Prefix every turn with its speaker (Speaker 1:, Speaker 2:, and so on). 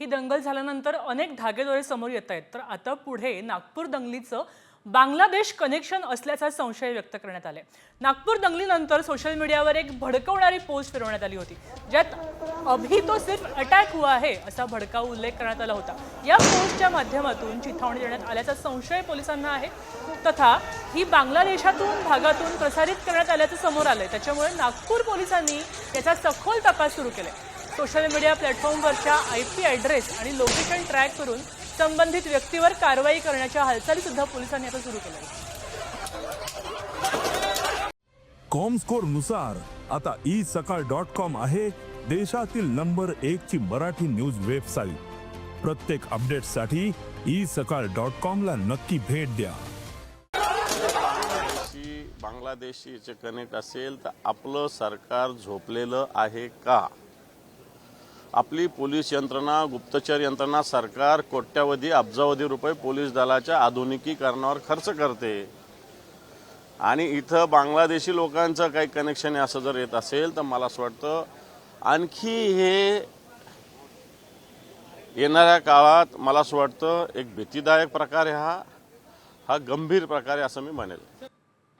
Speaker 1: ही दंगल झाल्यानंतर अनेक धागेदोरे समोर येत आहेत. तर आता पुढे नागपूर दंगलीचं बांगलादेश कनेक्शन असल्याचा संशय व्यक्त करण्यात आले नागपूर दंगलीनंतर सोशल मीडियावर एक भडकवणारी पोस्ट फिरवण्यात आली होती. ज्यात अभी तो सिर्फ अटॅक हुआ आहे असा भडकाऊ उल्लेख करण्यात आला होता. या पोस्टच्या माध्यमातून चिथावणी देण्यात आल्याचा संशय पोलिसांना आहे तथा ही बांगलादेशातून भागातून प्रसारित करण्यात आल्याचं समोर आलंय. त्याच्यामुळे नागपूर पोलिसांनी याचा सखोल तपास सुरू केलाय. सोशल मीडिया प्लॅटफॉर्मवरच्या आय पी ॲड्रेस आणि लोकेशन ट्रॅक करून संबंधित व्यक्तीवर कारवाई करण्याच्या हालचाली सुद्धा पोलिसांनी आता सुरू केल्या आहेत.
Speaker 2: कॉमस्कोरनुसार आता ई सकाळ डॉट कॉम आहे देशातील नंबर एक ची मराठी न्यूज वेबसाईट. प्रत्येक अपडेटसाठी ई सकाळ डॉट कॉम ला नक्की भेट द्या.
Speaker 3: बांगलादेशी बांगलादेशीचे कनेक्ट असेल तर आपलं सरकार झोपलेलं आहे का? आपली पोलीस यंत्रणा गुप्तचर यंत्रणा सरकार कोट्यावधी अब्जावधी रुपये पोलीस दलाच्या आधुनिकीकरणावर खर्च करते. आणि इथं बांगलादेशी लोकांचं काही कनेक्शन आहे असं जर येत असेल तर मला असं वाटतं आणखी हे येणाऱ्या काळात मला असं वाटतं एक भीतीदायक प्रकार आहे हा. हा गंभीर प्रकार आहे असं मी म्हणेल.